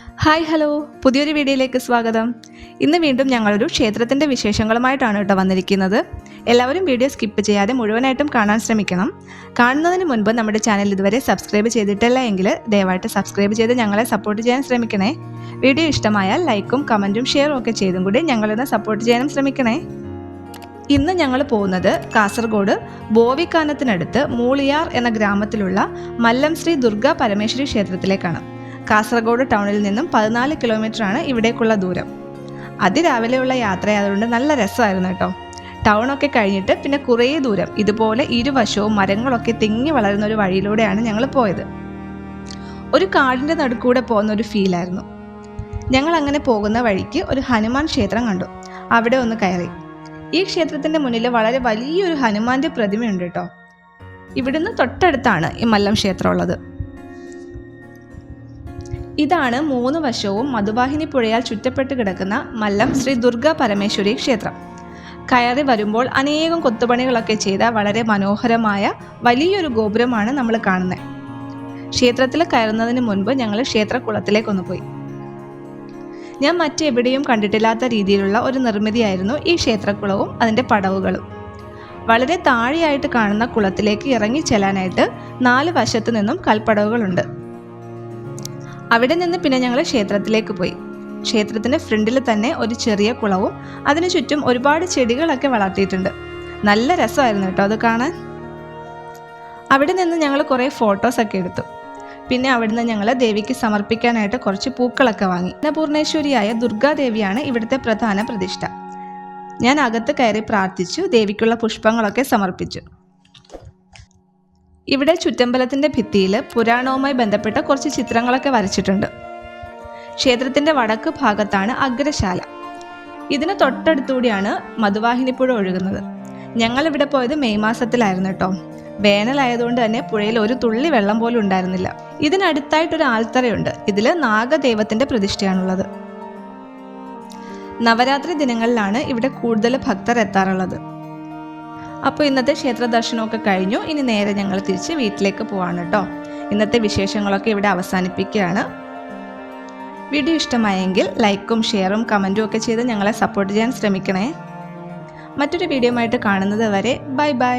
Hi hello. പുതിയൊരു വീഡിയോയിലേക്ക് സ്വാഗതം. ഇന്ന് വീണ്ടും ഞങ്ങളൊരു ക്ഷേത്രത്തിന്റെ വിശേഷങ്ങളുമായിട്ടാണ് കേട്ടോ വന്നിരിക്കുന്നത്. എല്ലാവരും വീഡിയോ സ്കിപ്പ് ചെയ്യാതെ മുഴുവനായിട്ടും കാണാൻ ശ്രമിക്കണം. കാണുന്നതിന് മുൻപ് നമ്മുടെ ചാനൽ ഇതുവരെ സബ്സ്ക്രൈബ് ചെയ്തിട്ടില്ല എങ്കിൽ ദയവായിട്ട് സബ്സ്ക്രൈബ് ചെയ്ത് ഞങ്ങളെ സപ്പോർട്ട് ചെയ്യാൻ ശ്രമിക്കണേ. വീഡിയോ ഇഷ്ടമായാൽ ലൈക്കും കമന്റും ഷെയറും ഒക്കെ ചെയ്തും കൂടി ഞങ്ങളൊന്ന് സപ്പോർട്ട് ചെയ്യാനും ശ്രമിക്കണേ. ഇന്ന് ഞങ്ങൾ പോകുന്നത് കാസർഗോഡ് ബോവിക്കാനത്തിനടുത്ത് മൂളിയാർ എന്ന ഗ്രാമത്തിലുള്ള മല്ലം ശ്രീ ദുർഗ പരമേശ്വരി ക്ഷേത്രത്തിലേക്കാണ്. കാസർഗോഡ് ടൗണിൽ നിന്നും പതിനാല് കിലോമീറ്ററാണ് ഇവിടേക്കുള്ള ദൂരം. അതിരാവിലെയുള്ള യാത്രയായതുകൊണ്ട് നല്ല രസമായിരുന്നു കേട്ടോ. ടൗണൊക്കെ കഴിഞ്ഞിട്ട് പിന്നെ കുറേ ദൂരം ഇതുപോലെ ഇരുവശവും മരങ്ങളൊക്കെ തിങ്ങി വളരുന്ന ഒരു വഴിയിലൂടെയാണ് ഞങ്ങൾ പോയത്. ഒരു കാടിന്റെ നടുക്കൂടെ പോകുന്ന ഒരു ഫീലായിരുന്നു ഞങ്ങൾ അങ്ങനെ പോകുന്ന വഴിക്ക് ഒരു ഹനുമാൻ ക്ഷേത്രം കണ്ടു. അവിടെ ഒന്ന് കയറി. ഈ ക്ഷേത്രത്തിന്റെ മുന്നിൽ വളരെ വലിയൊരു ഹനുമാന്റെ പ്രതിമയുണ്ട് കേട്ടോ. ഇവിടുന്ന് തൊട്ടടുത്താണ് ഈ മല്ലം ക്ഷേത്രം ഉള്ളത്. ഇതാണ് മൂന്ന് വശവും മധുവാഹിനി പുഴയാൽ ചുറ്റപ്പെട്ട് കിടക്കുന്ന മല്ലം ശ്രീ ദുർഗ പരമേശ്വരി ക്ഷേത്രം. കയറി വരുമ്പോൾ അനേകം കൊത്തുപണികളൊക്കെ ചെയ്ത വളരെ മനോഹരമായ വലിയൊരു ഗോപുരമാണ് നമ്മൾ കാണുന്നത് ക്ഷേത്രത്തിൽ കയറുന്നതിന് മുൻപ് ഞങ്ങൾ ക്ഷേത്രക്കുളത്തിലേക്കൊന്ന് പോയി. ഞാൻ മറ്റെവിടെയും കണ്ടിട്ടില്ലാത്ത രീതിയിലുള്ള ഒരു നിർമ്മിതിയായിരുന്നു ഈ ക്ഷേത്രക്കുളവും അതിന്റെ പടവുകളും. വളരെ താഴെയായിട്ട് കാണുന്ന കുളത്തിലേക്ക് ഇറങ്ങി ചെല്ലാനായിട്ട് നാല് വശത്തു നിന്നും കൽപ്പടവുകളുണ്ട്. അവിടെ നിന്ന് പിന്നെ ഞങ്ങൾ ക്ഷേത്രത്തിലേക്ക് പോയി. ക്ഷേത്രത്തിന് ഫ്രണ്ടിൽ തന്നെ ഒരു ചെറിയ കുളവും അതിനു ചുറ്റും ഒരുപാട് ചെടികളൊക്കെ വളർത്തിയിട്ടുണ്ട്. നല്ല രസമായിരുന്നു കേട്ടോ അത് കാണാൻ. അവിടെ നിന്ന് ഞങ്ങൾ കുറേ ഫോട്ടോസൊക്കെ എടുത്തു. പിന്നെ അവിടുന്ന് ഞങ്ങൾ ദേവിക്ക് സമർപ്പിക്കാനായിട്ട് കുറച്ച് പൂക്കളൊക്കെ വാങ്ങി. അന്നപൂർണേശ്വരിയായ ദുർഗാദേവിയാണ് ഇവിടുത്തെ പ്രധാന പ്രതിഷ്ഠ. ഞാൻ അകത്ത് കയറി പ്രാർത്ഥിച്ചു ദേവിക്കുള്ള പുഷ്പങ്ങളൊക്കെ സമർപ്പിച്ചു. ഇവിടെ ചുറ്റമ്പലത്തിന്റെ ഭിത്തിയിൽ പുരാണവുമായി ബന്ധപ്പെട്ട കുറച്ച് ചിത്രങ്ങളൊക്കെ വരച്ചിട്ടുണ്ട്. ക്ഷേത്രത്തിന്റെ വടക്ക് ഭാഗത്താണ് അഗ്രശാല. ഇതിന് തൊട്ടടുത്തുകൂടിയാണ് മധുവാഹിനിപ്പുഴ ഒഴുകുന്നത്. ഞങ്ങൾ ഇവിടെ പോയത് മെയ് മാസത്തിലായിരുന്നു കേട്ടോ. വേനലായതുകൊണ്ട് തന്നെ പുഴയിൽ ഒരു തുള്ളി വെള്ളം പോലും ഉണ്ടായിരുന്നില്ല. ഇതിനടുത്തായിട്ടൊരു ആൽത്തറയുണ്ട്. ഇതിൽ നാഗദൈവത്തിന്റെ പ്രതിഷ്ഠയാണുള്ളത്. നവരാത്രി ദിനങ്ങളിലാണ് ഇവിടെ കൂടുതൽ ഭക്തർ എത്താറുള്ളത്. അപ്പോൾ ഇന്നത്തെ ക്ഷേത്ര ദർശനമൊക്കെ കഴിഞ്ഞു. ഇനി നേരെ ഞങ്ങൾ തിരിച്ച് വീട്ടിലേക്ക് പോവാണ് കേട്ടോ ഇന്നത്തെ വിശേഷങ്ങളൊക്കെ ഇവിടെ അവസാനിപ്പിക്കുകയാണ്. വീഡിയോ ഇഷ്ടമായെങ്കിൽ ലൈക്കും ഷെയറും കമന്റും ഒക്കെ ചെയ്ത് ഞങ്ങളെ സപ്പോർട്ട് ചെയ്യാൻ ശ്രമിക്കണേ. മറ്റൊരു വീഡിയോ ആയിട്ട് കാണുന്നത് വരെ ബൈ ബൈ.